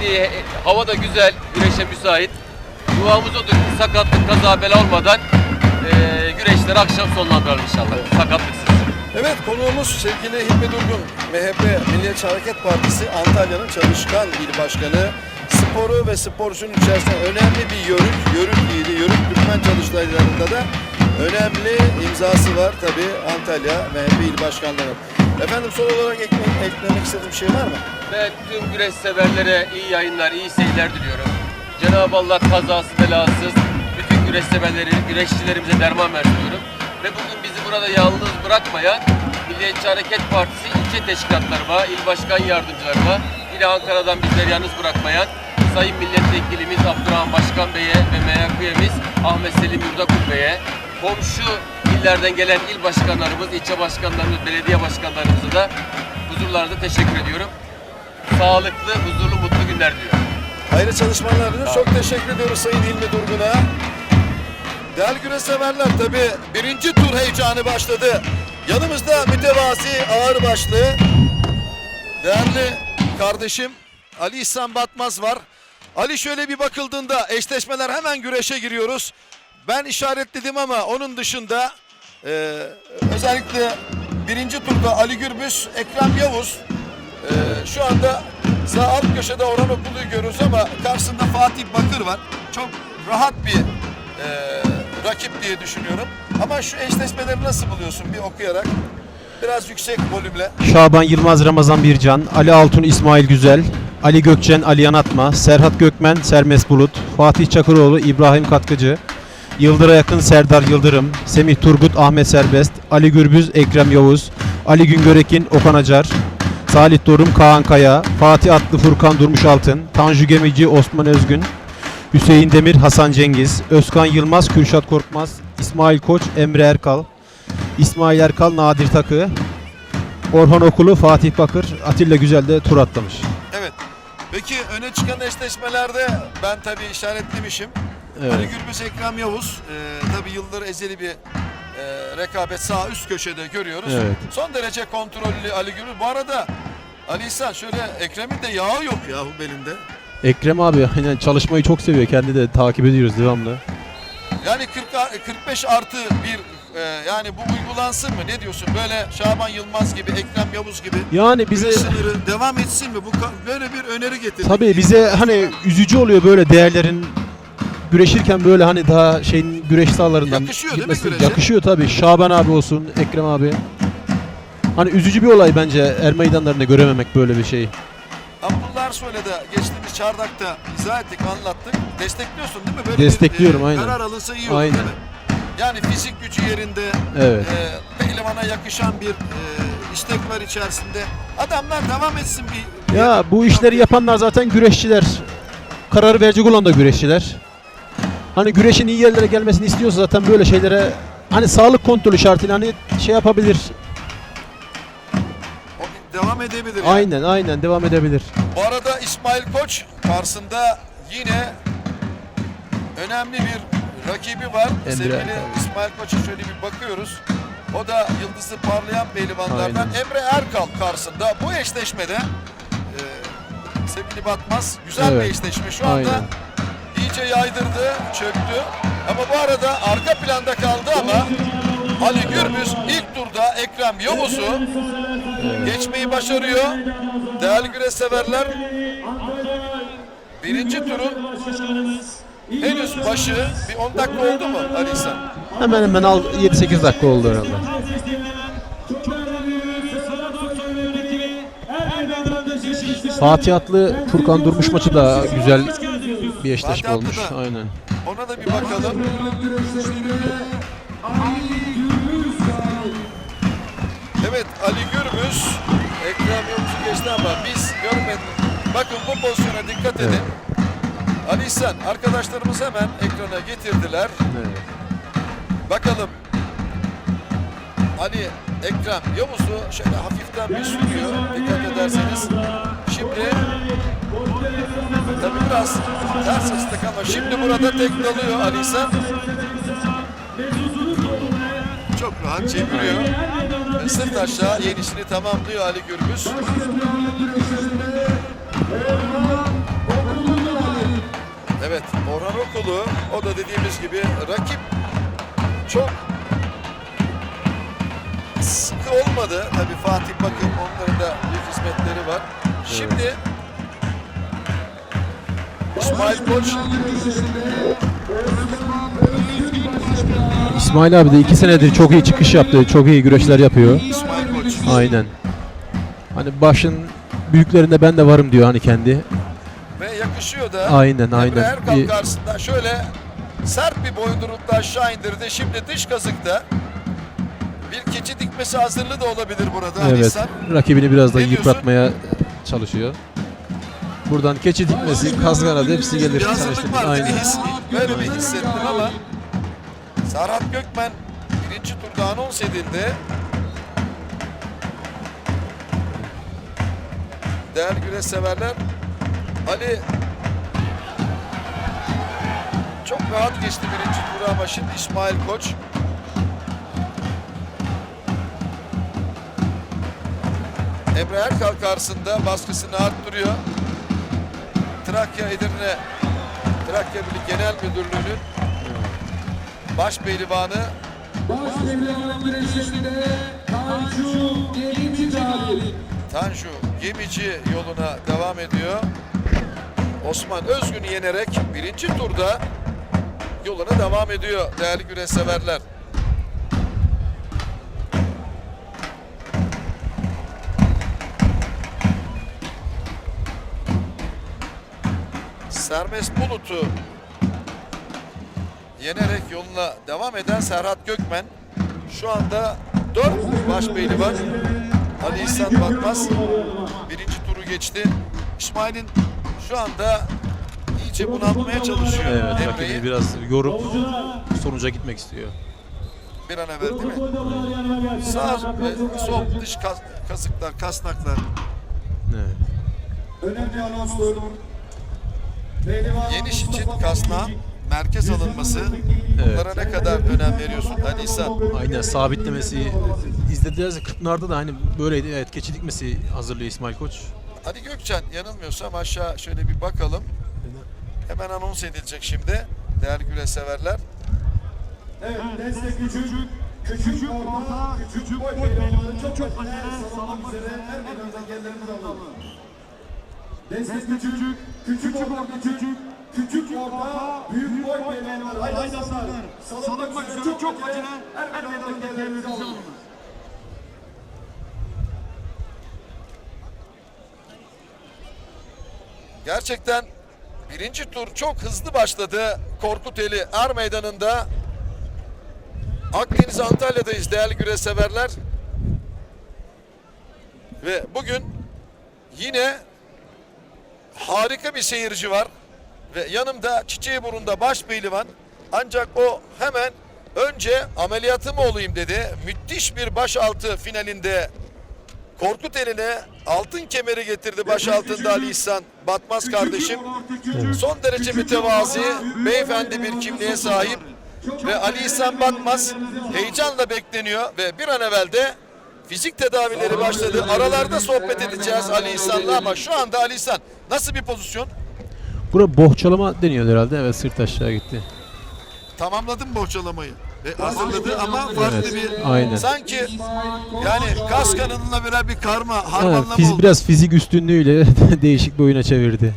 Şimdi hava da güzel, güreşe müsait. Duamız odur ki sakatlık, kaza bela olmadan e, güreşleri akşam sonlandıralım inşallah. Sakatlıksız. Evet konuğumuz sevgili Hilmi Durgun, MHP Milliyetçi Hareket Partisi Antalya'nın çalışkan il başkanı. Sporu ve sporcunun içerisinde önemli bir yörük, yörük iyiliği, yörük Türkmen çalıştaylarında da önemli imzası var tabi Antalya MHP il başkanlığı. Efendim son olarak eklemek, eklemek istediğim şey var mı? Ve tüm güreş severlere iyi yayınlar, iyi seyirler diliyorum. Cenab-ı Allah kazasız belasız bütün güreş severleri, güreşçilerimize derman versin diyorum. Ve bugün bizi burada yalnız bırakmayan Milliyetçi Hareket Partisi ilçe teşkilatlarıma, il başkan yardımcılarıma, yine Ankara'dan bizleri yalnız bırakmayan Sayın Milletvekilimiz Abdurrahman Başkan Bey'e ve MHP üyemiz Ahmet Selim Yurdakul Bey'e, komşu illerden gelen il başkanlarımız, ilçe başkanlarımız, belediye başkanlarımıza da huzurlarında teşekkür ediyorum. Sağlıklı, huzurlu, mutlu günler diliyorum. Hayırlı çalışmalar diliyoruz. Çok teşekkür ediyoruz Sayın Hilmi Durgun'a. Değerli güreş severler tabi birinci tur heyecanı başladı. Yanımızda mütevazi ağırbaşlı değerli kardeşim Ali İhsan Batmaz var. Ali şöyle bir bakıldığında eşleşmeler hemen güreşe giriyoruz. Ben işaretledim ama onun dışında e, özellikle birinci turda Ali Gürbüz, Ekrem Yavuz ee, şu anda sağ alt köşede Orhan Okulu'yu görüyoruz ama karşısında Fatih Bakır var. Çok rahat bir e, rakip diye düşünüyorum. Ama şu eşleşmeleri nasıl buluyorsun bir okuyarak? Biraz yüksek volümle. Şaban Yılmaz Ramazan Bircan, Ali Altun İsmail Güzel, Ali Gökçen Ali Yanatma, Serhat Gökmen Sermes Bulut, Fatih Çakıroğlu İbrahim Katkıcı, Yıldır'a yakın Serdar Yıldırım, Semih Turgut Ahmet Serbest, Ali Gürbüz Ekrem Yavuz, Ali Güngörekin Okan Acar, Salih Dorum Kaan Kaya, Fatih Atlı Furkan Durmuş Altın, Tanju Gemici Osman Özgün, Hüseyin Demir Hasan Cengiz, Özkan Yılmaz Kürşat Korkmaz, İsmail Koç Emre Erkal, İsmail Erkal Nadir Takı, Orhan Okulu, Fatih Bakır, Atilla Güzel de tur atlamış. Evet. Peki öne çıkan eşleşmelerde ben tabii işaretlemişim. Evet. Ali Gürbüz Ekrem Yavuz. E, tabii yıldır ezeli bir e, rekabet sağ üst köşede görüyoruz. Evet. Son derece kontrollü Ali Gürbüz. Bu arada Ali İhsan şöyle Ekrem'in de yağı yok yahu belinde. Ekrem abi aynen çalışmayı çok seviyor. Kendi de takip ediyoruz devamlı. Yani 40 ar- 45 artı bir e, yani bu uygulansın mı? Ne diyorsun? Böyle Şaban Yılmaz gibi, Ekrem Yavuz gibi Yani bize sınırı devam etsin mi? Bu ka- böyle bir öneri getirdik. tabii bize hani üzücü oluyor böyle değerlerin güreşirken böyle hani daha şeyin güreş sahalarından Yakışıyor değil mi gitmesi- güreşe? Yakışıyor tabii. Şaban abi olsun, Ekrem abi. Hani üzücü bir olay bence er meydanlarında görememek böyle bir şey. Abdullah Ersoy'la da geçtiğimiz çardakta izah ettik, anlattık. Destekliyorsun değil mi? Böyle Destekliyorum, bir, e, aynen. Karar alınsa iyi olur Aynen. değil mi? Yani fizik gücü yerinde, Evet. e, pehlivana yakışan bir e, istek var içerisinde. Adamlar devam etsin bir. Ya bu işleri yapanlar zaten güreşçiler. Kararı verecek olan da güreşçiler. Hani güreşin iyi yerlere gelmesini istiyorsa zaten böyle şeylere hani sağlık kontrolü şartıyla hani şey yapabilir. O devam edebilir. yani. Aynen aynen devam edebilir. Bu arada İsmail Koç karşısında yine önemli bir rakibi var. Emre Sevgili. İsmail Koç'a şöyle bir bakıyoruz. O da yıldızı parlayan pehlivanlardan Aynen. Emre Erkal karşısında. Bu eşleşmede e, sevgili Batmaz güzel Evet. bir eşleşme. Şu anda Aynen. İyice yaydırdı, çöktü. Ama bu arada arka planda kaldı ama Ali Gürbüz ilk turda Ekrem Yavuz'u geçmeyi başarıyor. Değerli güreş severler birinci turun henüz başı bir 10 dakika oldu mu Ali İhsan? Hemen hemen al 7-8 dakika oldu herhalde. Fatih Atlı Furkan Durmuş maçı da güzel bir eşleşme olmuş. da. Aynen. Ona da bir bakalım. Evet Ali Gürbüz Ekrem Yavuz'u geçti ama biz görmedik. Bakın bu pozisyona dikkat edin. Evet. Ali İhsan arkadaşlarımız hemen ekrana getirdiler. Evet. Bakalım Ali Ekrem Yavuz'u şöyle hafiften bir sürüyor dikkat ederseniz. Şimdi tabi biraz ters ıslık ama şimdi burada tek dalıyor Ali İhsan. Çok rahat çeviriyor. Sırt aşağı yenisini tamamlıyor Ali Gürbüz. Evet Orhan Okulu o da dediğimiz gibi rakip çok sıkı olmadı. Tabii Fatih Bakım onların da büyük hizmetleri var. Şimdi İsmail Koç İsmail abi de iki senedir çok iyi çıkış yaptı. Çok iyi güreşler yapıyor. İsmail Koç Aynen. Hani başın büyüklerinde ben de varım diyor hani kendi. ve yakışıyor da. Aynen Emre aynen. Erkal Bir- karşısında şöyle sert bir boyundurukta aşağı indirdi. Şimdi dış kazıkta bir keçi dikmesi hazırlığı da olabilir burada Evet. İhsan. Rakibini biraz da yıpratmaya çalışıyor. Buradan keçi dikmesi, kazgara hepsi gelir. Bir hazırlık tanıştık. var. Aynen. His, böyle bir hissettim ama Serhat Gökmen birinci turda anons edildi. Değerli güreş severler Ali çok rahat geçti birinci turu ama şimdi İsmail Koç Emre Erkal karşısında baskısını arttırıyor. Trakya Edirne Trakya Birlik Genel Müdürlüğü'nün baş pehlivanı Başdemir'in güreşlerinde Tanju Gemici. Tanju Gemici yoluna devam ediyor. Osman Özgün'ü yenerek birinci turda yoluna devam ediyor değerli güreş severler. Sermes Bulut'u yenerek yoluna devam eden Serhat Gökmen şu anda 4 baş pehlivan Ali İhsan Batmaz birinci turu geçti. İsmail'in şu anda iyice bunaltmaya çalışıyor Evet, Emre'yi. rakibini biraz yorup sonuca gitmek istiyor. Bir an evvel değil mi? Sağ ve sol dış kas, kasıklar, kasnaklar. Evet. Önemli anonstur. Yeni için kasnağa merkez alınması. Bunlara ne kadar önem veriyorsun Ali İhsan? Aynen sabitlemesi izlediğiniz Kırkpınar'da da hani böyleydi. Evet keçi dikmesi hazırlıyor İsmail Koç. Ali Gökçen yanılmıyorsam aşağı şöyle bir bakalım. Hemen anons edilecek şimdi. Değerli güreş severler. Evet, destek küçük. Küçük orta, küçük boy çok çok acele sağlamak üzere her meydanda gelirlerimiz alalım. Destek küçük, küçük orta küçük, küçük orta, büyük boy. Haydi aslanlar. Salınmak üzere çok çok acele her meydanda gelirlerimiz alalım. Gerçekten birinci tur çok hızlı başladı. Korkuteli Er Meydanı'nda Akdeniz Antalya'dayız değerli güreş severler. Ve bugün yine harika bir seyirci var. Ve yanımda Çiçeğiburnu'nda baş pehlivan. Ancak o hemen önce ameliyatı olayım dedi. Müthiş bir başaltı finalinde Korkut eline altın kemeri getirdi baş altında Ali İhsan Batmaz kardeşim. Son derece mütevazi, beyefendi bir kimliğe sahip ve Ali İhsan Batmaz heyecanla bekleniyor ve bir an evvel de fizik tedavileri başladı. Aralarda sohbet edeceğiz Ali İhsan'la ama şu anda Ali İhsan nasıl bir pozisyon? Bura bohçalama deniyor herhalde. Evet sırt aşağı gitti. Tamamladım bohçalamayı. Ve hazırladı ama farklı Evet, bir aynen. sanki yani kas kanalına birer bir karma Evet, harmanlama fiz- oldu. biraz fizik üstünlüğüyle değişik bir oyuna çevirdi.